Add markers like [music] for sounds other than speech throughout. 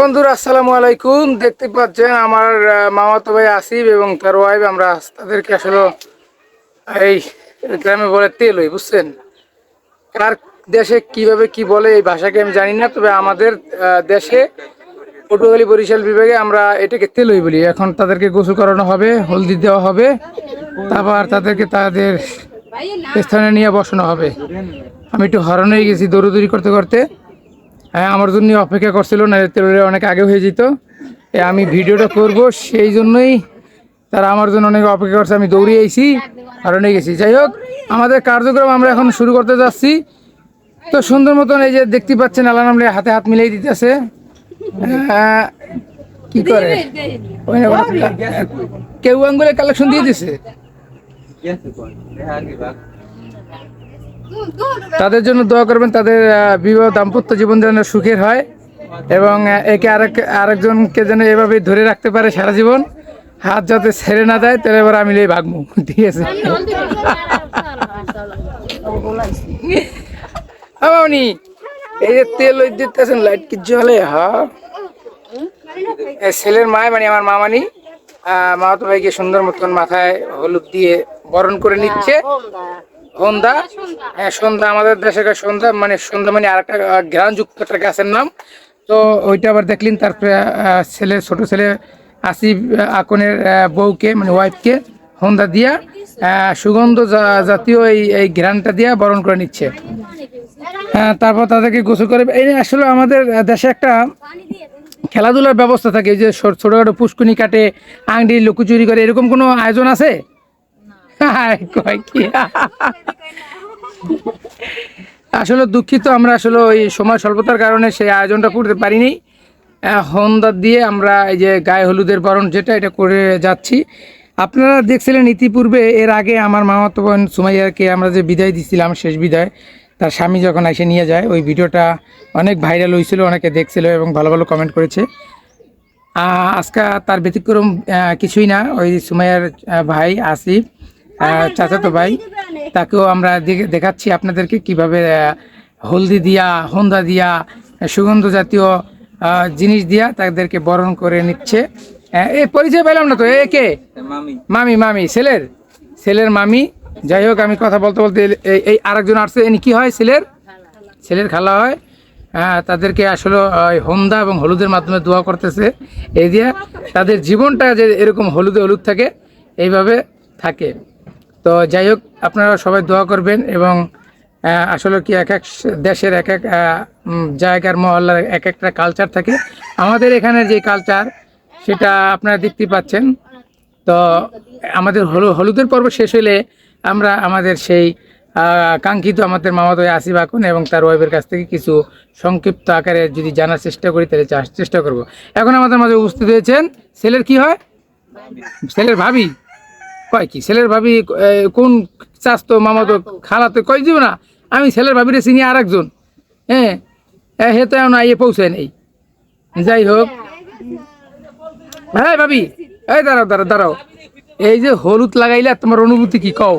বন্ধুরা, আসসালামু আলাইকুম। দেখতে পাচ্ছেন আমার মামাতো ভাই আসিফ এবং তার ওয়াইফ আমরা তাদেরকে আসলে এই গ্রামে বলে তেল হই বুঝছেন? কার দেশে কীভাবে কি বলে এই ভাষাকে আমি জানি না, তবে আমাদের দেশে পটুয়াখালী বরিশাল বিভাগে আমরা এটাকে তেলই বলি। এখন তাদেরকে গোসল করানো হবে, হলদি দেওয়া হবে, তারপর তাদেরকে তাদের স্থানে নিয়ে বসানো হবে। আমি একটু হরণ হয়ে গেছি দৌড়দৌড়ি করতে করতে। হ্যাঁ আমার জন্য অপেক্ষা করছিল, না অনেক আগে হয়ে যেত। আমি ভিডিওটা করব, সেই জন্যই তারা আমার জন্য অনেক অপেক্ষা করছে, আমি দৌড়ে আইছি অনেক গেছি। যাই হোক, আমাদের কার্যক্রম আমরা এখন শুরু করতে যাচ্ছি। তো সুন্দর মতন এই যে দেখতে পাচ্ছেন আল্লাহ নামলে হাতে হাত মিলাই দিতেছে। কি করে? কেউ আঙ্গুলে কালেকশন দিয়ে দিছে? তাদের জন্য দোয়া করবেন, তাদের বিবাহ দাম্পত্য জীবন যেন সুখের হয় এবং একে আরেক, আরেকজনকে যেন এভাবে ধরে রাখতে পারে সারা জীবন। হাত যাতে ছেড়ে না দেয়, তাহলে এবার আমি ভাগবো ঠিক আছে? আমানি এই যে তেল দিতেছেন, লাইট কি জ্বলে হ্যাঁ ছেলের মায় মানে আমার মামানি মামাতো ভাইকে সুন্দর মতন মাথায় হলুদ দিয়ে বরণ করে নিচ্ছে। সন্ধ্যা? হ্যাঁ সন্ধ্যা আমাদের দেশে একটা সন্ধ্যা মানে সন্ধ্যা মানে আরেকটা ঘ্রাণযুক্ত একটা গাছের নাম। তো ওইটা আবার দেখলেন তারপরে ছেলে ছোট ছেলে আসিফ আকনের বউকে মানে ওয়াইফকে সন্ধ্যা দিয়া সুগন্ধ জাতীয় এই এই ঘ্রাণটা দিয়া বরণ করে নিচ্ছে। হ্যাঁ তারপর তাদেরকে গোসল করে এই আসলে আমাদের দেশে একটা খেলাধুলার ব্যবস্থা থাকে এই যে ছোট- ছোটখাটো পুষ্কুনি কাটে আংটি লুকোচুরি করে এরকম কোনো আয়োজন আছে? কয় আসলে দুঃখিত, আমরা আসলে ওই সময় স্বল্পতার কারণে সেই আয়োজনটা করতে পারিনি। হন্দা দিয়ে আমরা এই যে গায়ে হলুদের বরণ যেটা, এটা করে যাচ্ছি। আপনারা দেখছিলেন ইতিপূর্বে, এর আগে আমার মামাতো বোন সুমাইয়াকে আমরা যে বিদায় দিছিলাম, শেষ বিদায়, তার স্বামী যখন এসে নিয়ে যায়, ওই ভিডিওটা অনেক ভাইরাল হয়েছিল, অনেকে দেখছিল এবং ভালো ভালো কমেন্ট করেছে। আজকে তার ব্যতিক্রম কিছুই না। ওই সুমাইয়ার ভাই আসিফ চাচাতো ভাই তাকেও আমরা দেখে- দেখাচ্ছি আপনাদেরকে কীভাবে হলদি দিয়া হন্দা দিয়া সুগন্ধ জাতীয় জিনিস দিয়া তাদেরকে বরণ করে নিচ্ছে। এ পরিচয় পেলাম না তো এ কে? মামি। মামি ছেলের? ছেলের মামি। যাই হোক আমি কথা বলতে বলতে এই- এই আরেকজন আসছে এনি কি হয় ছেলের? ছেলের খালা হয়। হ্যাঁ তাদেরকে আসলে ওই হন্দা এবং হলুদের মাধ্যমে দোয়া করতেছে। এই দিয়ে তাদের জীবনটা যে এরকম হলুদে হলুদ থাকে এইভাবে থাকে। তো যাই হোক, আপনারা সবাই দোয়া করবেন এবং আসলে কি এক এক দেশের এক এক জায়গার, মহল্লার এক একটা কালচার থাকে। আমাদের এখানে যে কালচার সেটা আপনারা দেখতে পাচ্ছেন। তো আমাদের হলু, হলুদের পর্ব শেষ হলে আমরা আমাদের সেই কাঙ্ক্ষিত আমাদের মামাতো আসিফ আকুন এবং তার ওয়াইফের কাছ থেকে কিছু সংক্ষিপ্ত আকারে যদি জানার চেষ্টা করি, তাহলে চেষ্টা করব। এখন আমাদের মাঝে উপস্থিত হয়েছেন, ছেলের কি হয়? ছেলের ভাবি। কয় কি ছেলের ভাবি কোন চাষ তো মামা তো খালা তো কয় দিব না আমি ছেলের ভাবিরে চিনি আর একজন হ্যাঁ এ, হে তো এখন আইয়ে পৌঁছায় নেই। যাই হোক। হ্যাঁ ভাবি এই দাঁড়াও দাঁড়াও দাঁড়াও। এই যে হলুদ লাগাইলে তোমার অনুভূতি কি কও?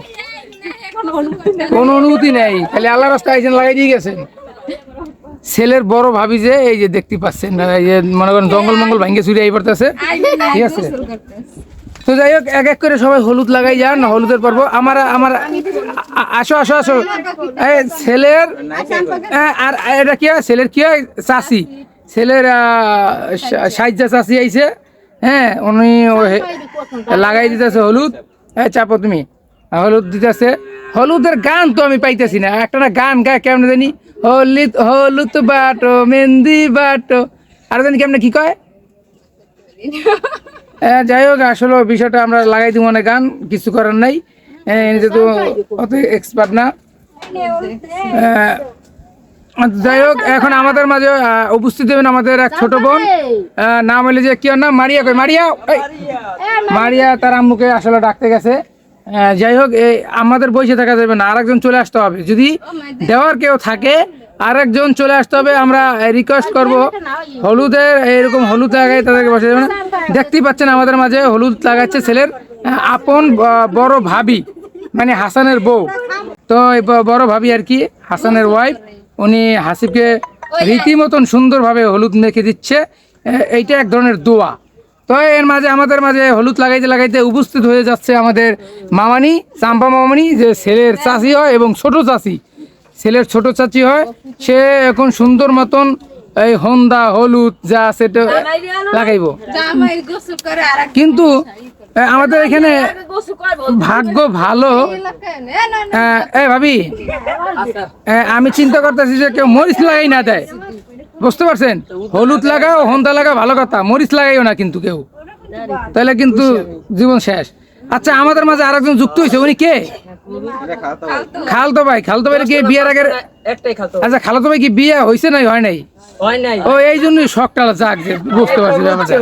কোন অনুভূতি নেই খালি আল্লাহ রাস্তায় আইসেন লাগাই দিয়ে গেছেন। ছেলের বড় ভাবি যে এই যে দেখতে পাচ্ছেন এই যে মনে করেন জঙ্গল মঙ্গল ভাঙ্গে চুরি আই পড়তেছে। ঠিক আছে? তো যাই হোক এক এক করে সবাই হলুদ লাগাই যান হলুদের পর্ব। আমার আমার আসো আসো আসো। ছেলের এ, আর এটা কি হয়? ছেলের কি হয়? চাষি। ছেলের সাহায্য চাষি আইছে। হ্যাঁ উনি লাগাই দিতেছে হলুদ। হ্যাঁ চাপো তুমি। হলুদ দিতেছে। হলুদের গান তো আমি পাইতেছি না। একটা না গান গায় কেমন জানি? হলুদ হলুদ বাটো মেহেন্দি বাটো। আর জানি কেমন কি কয়? হ্যাঁ, যাই হোক আসলে বিষয়টা আমরা লাগাই দিব অনেক গান কিছু করার নাই। হ্যাঁ, এমনিতে তো অত এক্সপার্ট না। যাই হোক এখন আমাদের মাঝে উপস্থিত হবেন আমাদের এক ছোট বোন। নাম হইলে যে কি নাম? মারিয়া কই? মারিয়া মারিয়া তার আম্মুকে আসলে ডাকতে গেছে। যাই হোক এই আমাদের বসে থাকা যাবে না আরেকজন চলে আসতে হবে। যদি দেওয়ার কেউ থাকে আরেকজন চলে আসতে হবে, আমরা রিকোয়েস্ট করব। হলুদের, এরকম হলুদ লাগাই তাদেরকে বসে যাবে দেখতেই পাচ্ছেন আমাদের মাঝে হলুদ লাগাচ্ছে ছেলের। আপন বড় ভাবি মানে হাসানের বউ। তো বড় ভাবি আর কি, হাসানের ওয়াইফ উনি হাসিবকে রীতিমতন সুন্দরভাবে হলুদ মেখে দিচ্ছে। এইটা এক ধরনের দোয়া। তো, এর মাঝে, আমাদের মাঝে হলুদ লাগাইতে লাগাইতে উপস্থিত হয়ে যাচ্ছে আমাদের মামানি, চাম্পা মামানি, যে ছেলের চাষি হয় এবং ছোট চাষি। ছেলের ছোট চাচি হয় সে এখন সুন্দর মতন এই হন্দা হলুদ যা আছে লাগাইবো। কিন্তু আমাদের এখানে ভাগ্য ভালো। এ, ভাবি আমি চিন্তা করতেছি যে কেউ মরিচ লাগাই না দেয়। বুঝতে পারছেন? হলুদ লাগাও হন্দা লাগাও ভালো কথা। মরিচ লাগাইও না কিন্তু কেউ। তাহলে কিন্তু জীবন শেষ। আচ্ছা আমাদের মাঝে আরেকজন যুক্ত হয়েছে উনি কে? খালতো ভাই খালতো ভাই কি বিয়ের আগে একটাই খাতো আচ্ছা খালতো ভাই কি বিয়ে হয়েছে নাই হয় নাই? হয় নাই। ও এই জন্যই শখটা যাক যে বুঝতে পারছি ব্যাপারটা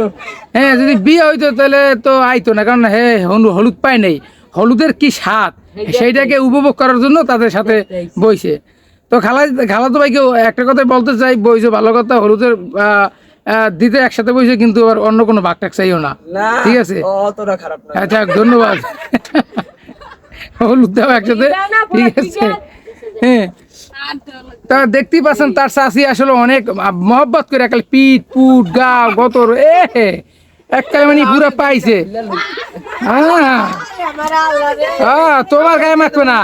হ্যাঁ যদি বিয়ে হইতো তাহলে তো আইতো না কারণ হ্যাঁ হলু- হলুদ পায় নাই। হলুদের কি স্বাদ? সেইটাকে উপভোগ করার জন্য তাদের সাথে বইছে। তো খালা খালাতো ভাইকে একটা কথাই বলতে চাই বইছে ভালো কথা হলুদের দিতে একসাথে বইছে কিন্তু আবার অন্য কোনো ভাগ টাক চাইও না। না ঠিক আছে? অতটা খারাপ না। আচ্ছা ধন্যবাদ। [laughs] হলুদ দাও একসাথে ঠিক আছে। হ্যাঁ। দেখতেই পাচ্ছেন তার চাষি আসলে অনেক মহব্বত করে একাল পিঠ পুট গা গতর এ মানে পুরো পাইছে। হ্যাঁ হ্যাঁ, তোমার গায়ে মাখবে না।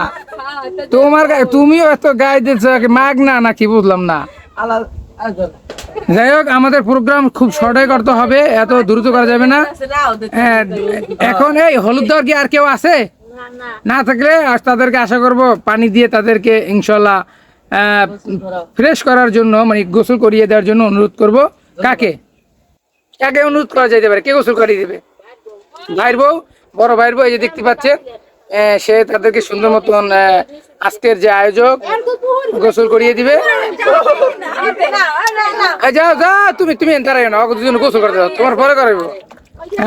তোমার গায়ে তুমিও এত গায়ে মাগ না নাকি বুঝলাম না। যাই হোক আমাদের প্রোগ্রাম খুব শর্টে করতে হবে এত দ্রুত করা যাবে না। হ্যাঁ, এখন এই হলুদ দেওয়ার কি আর কেউ আছে? না। থাকলে আজ তাদেরকে আশা করব পানি দিয়ে তাদেরকে ইনশাল্লাহ ফ্রেশ করার জন্য মানে গোসল করিয়ে দেওয়ার জন্য অনুরোধ করব। কাকে? কাকে অনুরোধ করা যাইতে পারে? কে গোসল করিয়ে দেবে? ভাইয়ের বউ বড় ভাইয়ের বউ এই যে দেখতে পাচ্ছেন সে তাদেরকে সুন্দর মতন আহ, আজকের যে আয়োজক গোসল করিয়ে দিবে। যাও যাও তুমি তুমি দাঁড়াই না দুজন গোসল করতে তোমার পরে করাইবো।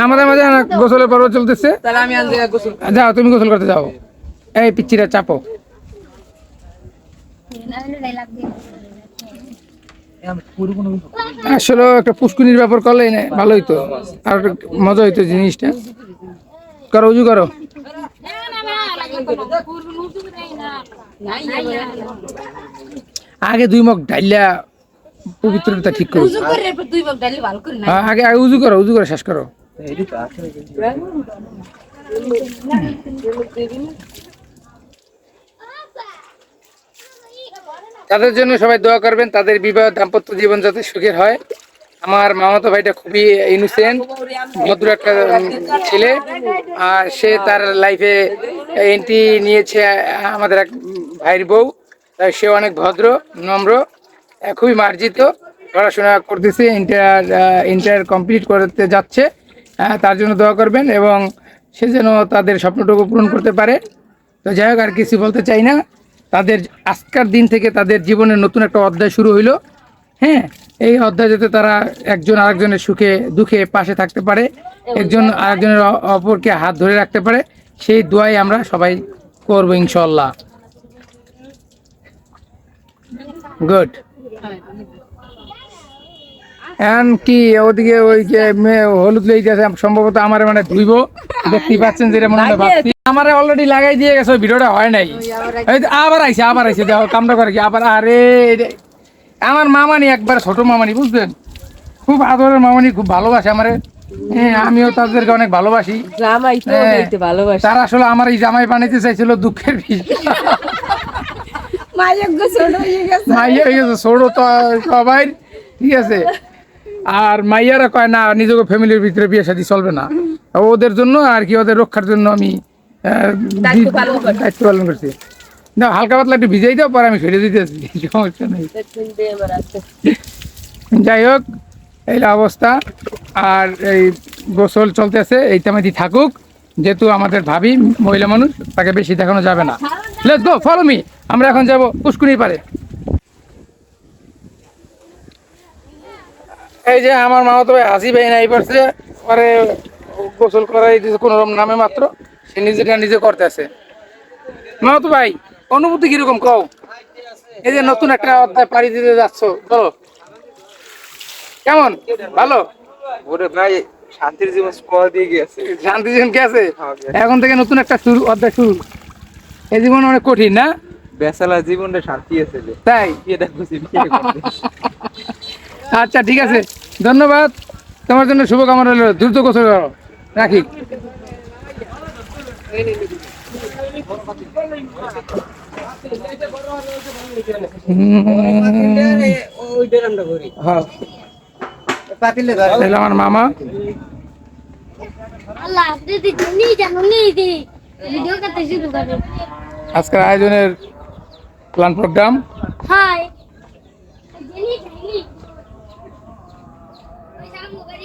আমাদের মাঝে গোসলের পর্ব চলতেছে। যাও তুমি গোসল করতে যাও। এই পিচ্ছিরা চাপো। আসলে একটা পুষ্কুনির ব্যাপার করলে ভালো হইতো আর মজা হইতো জিনিসটা। করো উজু করো। আগে দুই মগ ডাইলা পবিত্রতা ঠিক করো। হ্যাঁ, আগে আগে উজু করো উজু করে শেষ করো। তাদের জন্য সবাই দোয়া করবেন তাদের বিবাহ দাম্পত্য জীবন যাতে সুখের হয়। আমার মামাতো ভাইটা খুবই ইনোসেন্ট ভদ্র একটা ছেলে আর সে তার লাইফে এন্ট্রি নিয়েছে আমাদের এক ভাইয়ের বউ। তাই সে অনেক ভদ্র নম্র খুবই মার্জিত পড়াশোনা করতেছে ইন্টার ইন্টার কমপ্লিট করতে যাচ্ছে। তার জন্য দোয়া করবেন এবং সে যেন তাদের স্বপ্নটুকু পূরণ করতে পারে। তো যাই হোক, আর কিছু বলতে চাই না। তাদের আজকার দিন থেকে তাদের জীবনের নতুন একটা অধ্যায় শুরু হইল। হ্যাঁ এই অধ্যায় যাতে তারা একজন আরেকজনের সুখে, দুঃখে পাশে থাকতে পারে, একজন আরেকজনের অপরকে হাত ধরে রাখতে পারে, সেই দোয়াই আমরা সবাই করব ইনশাল্লাহ গুড। এখন কি ওদিকে ওই যে হলুদ লেগে সম্ভবত আমার মানে ধুইব। দেখতেই পাচ্ছেন যেটা মনে হয় ভাবছি। আমার অলরেডি লাগাই দিয়ে গেছে ওই ভিডিওটা হয় নাই। আবার আইছে আবার আইছে দেখো কামটা করে কি আবার আরে আমার মামানি একবার ছোট মামানি বুঝলেন খুব আদরের মামানি খুব ভালোবাসে আমারে। হ্যাঁ আমিও তাদেরকে অনেক ভালোবাসি। হ্যাঁ। দেখতে তারা আসলে আমার এই জামাই বানাইতে চাইছিল দুঃখের বিষয়। মাইয়া হয়ে গেছে ছোট তো সবাই ঠিক আছে। আর মাইয়ারা কয় না নিজেকে ফ্যামিলির ভিতরে বিয়ে শাদী চলবে না। ওদের জন্য আর কি ওদের রক্ষার জন্য আমি দায়িত্ব পালন করছি। না হালকা পাতলা একটু ভিজাই দাও পরে আমি ফেলে দিতেছি [laughs] সমস্যা নেই। যাই হোক এই অবস্থা। আর এই গোসল চলতেছে এই তেমাদি থাকুক। যেহেতু আমাদের ভাবি মহিলা মানুষ তাকে বেশি দেখানো যাবে না। লেটস গো ফলো মি আমরা এখন যাব পুষ্কুনির পারে এই যে আমার মামা তো ভাই হাসি ভাই নাই পারছে পরে গোসল করাই দিয়েছে কোনো রকম নামে মাত্র সে নিজেটা নিজে করতে আছে। মামা তো ভাই অনুভূতি কীরকম কও? এই যে নতুন একটা অধ্যায় পাড়ি দিতে যাচ্ছ বলো। কেমন? ভালো? ওরে ভাই শান্তির জীবন স্পল দিয়ে গেছে। শান্তি জীবন কে আছে? হ্যাঁ, এখন থেকে নতুন একটা শুরু অধ্যায় শুরু। এই জীবন অনেক কঠিন না? বেসালা জীবনটা শান্তি আছে যে। তাই? বিয়েটা খুশি আচ্ছা ঠিক আছে। ধন্যবাদ। তোমার জন্য শুভকামনা রইল। দ্রুত গোসল রাখি। আমার মামা। আজকের আয়োজনের প্ল্যান প্রোগ্রাম